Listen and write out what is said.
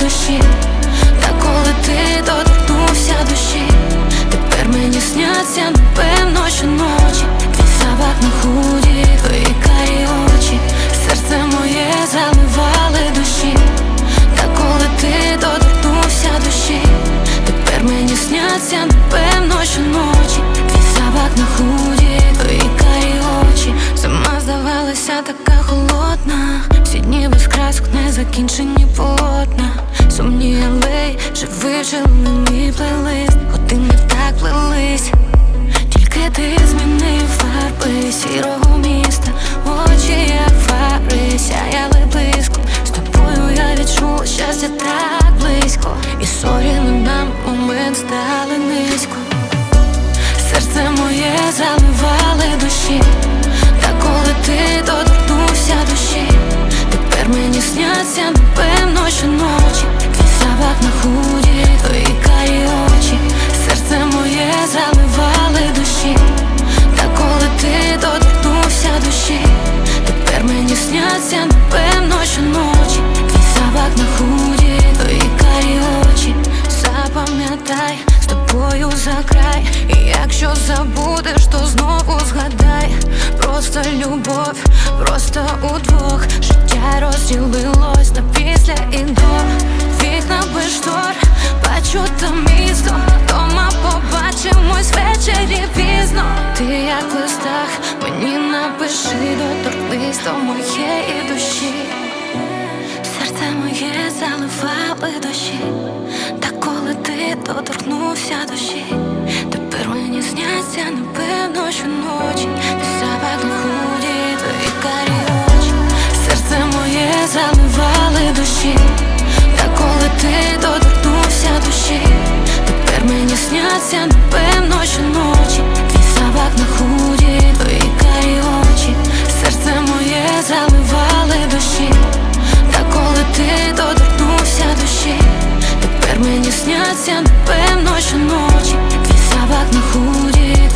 душі, та коли ти доторкнувся душі, тепер мені сняться, напевно, щоночі. Твій запах на худі, твої карі очі, серце моє заливали душі, та коли ти доторкнувся душі, тепер мені сняться, напевно, щоночі. Твій запах на худі, твої карі очі, зима здавалася така холодна, всі дні красок, незакінчені полотна, сумні алеї, вже вижили мій плейлист, години так плелись. Тільки ти змінив фарби сірого міста, очі як фари сяяли близько. З тобою я відчула щастя так близько, і сорі над нам момент стали низько. Серце моє заливали душі, мені сняться, напевно, щоночі Твій запах на худі, твої карі очі, запам'ятай з тобою за край, і якщо забудеш, то знову згадай. Просто любов, просто удвох. Життя розділилось на після і до. Вікна без штор, бачу там місто. Дома побачимось ввечері пізно. Ти як в листах, мені напиши, до моєї душі. Серце моє заливали душі, та коли ти доторкнувся душі, тепер мені сняться, напевно, щоночі Ти запах на худі, твої карі Серце моє заливали душі, та коли ти доторкнувся душі, тепер мені сняться, сняться, напевно, щоночі Твій собак на худі